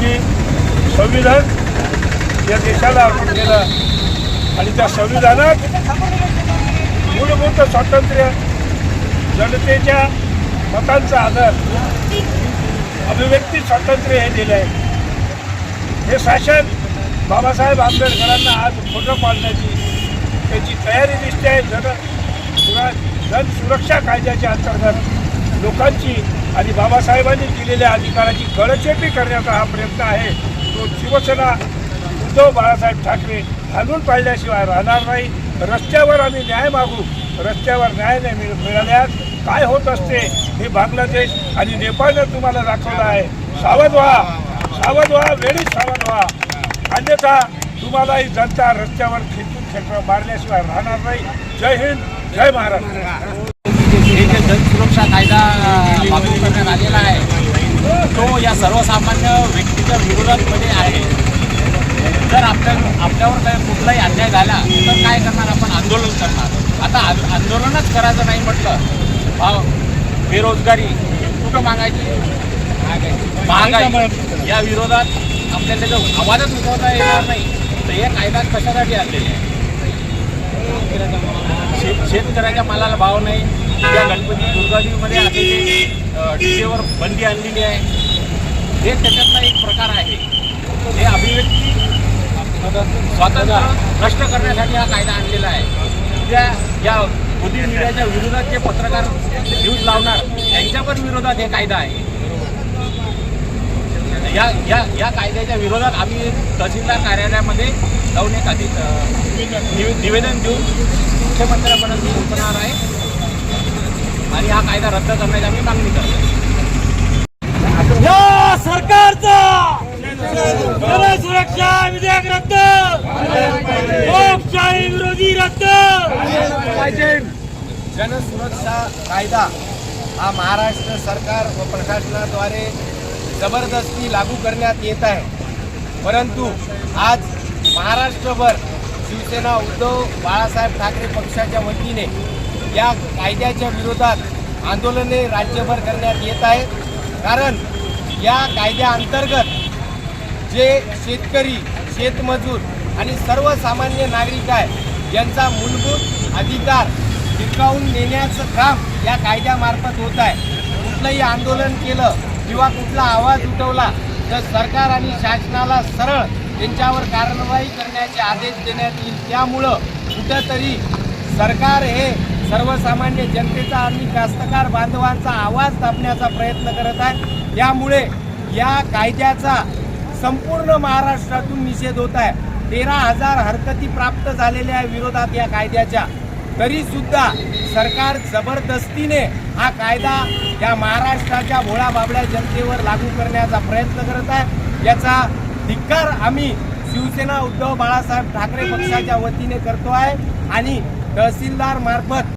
त्यांनी संविधान या देशाला अर्पण केलं आणि त्या संविधानात मूलभूत स्वातंत्र्य जनतेच्या मतांचा आदर अभिव्यक्ती स्वातंत्र्य हे दिलं आहे. हे शासन बाबासाहेब आंबेडकरांना आज खोटं पाडण्याची त्याची तयारी दिसते आहे. जन जन सुरक्षा कायद्याच्या अंतर्गत लोकांची आणि बाबासाहेबांनी दिलेल्या अधिकाराची गळचेपी करण्याचा हा प्रयत्न आहे. तो शिवसेना उद्धव बाळासाहेब ठाकरे घालून पाडल्याशिवाय राहणार नाही. रस्त्यावर आम्ही न्याय मागू. रस्त्यावर न्याय नाही मिळाल्यास काय होत असते हे बांगलादेश आणि नेपाळनं तुम्हाला दाखवलं आहे. सावध व्हा. सावध व्हा. वेळीच सावध व्हा. अन्यथा तुम्हाला ही जनता रस्त्यावर खेचून खेचून मारल्याशिवाय राहणार नाही. जय हिंद. जय महाराष्ट्र. जनसुरक्षा कायदा लागू करण्यात आलेला आहे. तो या सर्वसामान्य व्यक्तीच्या विरोधामध्ये आहे. जर आपल्या आपल्यावर काही कुठलाही अन्याय झाला तर काय करणार आपण? आंदोलन करणार. आता आंदोलनच करायचं नाही म्हटलं. भाव बेरोजगारी कुठं मागायची? महागाई. या विरोधात आपल्याला जर आवाजच उठवता येणार नाही तर हे कायदा कशासाठी आणलेले आहे? शेत शेतकऱ्याच्या मालाला भाव नाही. या गणपती दुर्गादेवीमध्ये आलेले डीजेवर बंदी आणलेली आहे. हे त्याच्यातला एक प्रकार आहे. हे अभिव्यक्ती स्वातंत्र्य नष्ट करण्यासाठी हा कायदा आणलेला आहे. त्या या मोदी मीडियाच्या विरोधात जे पत्रकार न्यूज लावणार त्यांच्या पण विरोधात हे कायदा आहे. या या या कायद्याच्या विरोधात आम्ही तहसीलदार कार्यालयामध्ये जाऊन एक आधी निवे- निवेदन देऊन मुख्यमंत्र्यांपर्यंत पोहोचणार आहे. आणि हा कायदा रद्द करण्याची आम्ही मागणी करतो. या सरकारचा जनसुरक्षा विधेयक रद्द. लोकशाही विरोधी रद्द. जनसुरक्षा कायदा हा महाराष्ट्र सरकार व प्रशासनाद्वारे जबरदस्ती लागू करण्यात येत आहे. परंतु आज महाराष्ट्रभर शिवसेना उद्धव बाळासाहेब ठाकरे पक्षाच्या वतीने या कायद्याच्या विरोधात आंदोलने राज्यभर करण्यात येत आहेत. कारण या कायद्याअंतर्गत जे शेतकरी शेतमजूर आणि सर्वसामान्य नागरिक आहे यांचा मूलभूत अधिकार टिकावून नेण्याचं काम या कायद्यामार्फत होत आहे. कुठलंही आंदोलन केलं किंवा कुठला आवाज उठवला तर सरकार आणि शासनाला सरळ त्यांच्यावर कारवाई करण्याचे आदेश देण्यात येईल. त्यामुळं कुठंतरी सरकार हे सर्वसामान्य जनतेचा आणि कास्तकार बांधवांचा आवाज दाबण्याचा प्रयत्न करत आहे त्यामुळे या कायद्याचा संपूर्ण महाराष्ट्रातून निषेध होत आहे. तेरा हजार हरकती प्राप्त झालेल्या विरोधात या कायद्याच्या. तरीसुद्धा सरकार जबरदस्तीने हा कायदा या महाराष्ट्राच्या भोळा बाबड्या जनतेवर लागू करण्याचा प्रयत्न करत आहे. याचा धिक्कार आम्ही शिवसेना उद्धव बाळासाहेब ठाकरे पक्षाच्या वतीने करतो आहे. आणि तहसीलदार मार्फत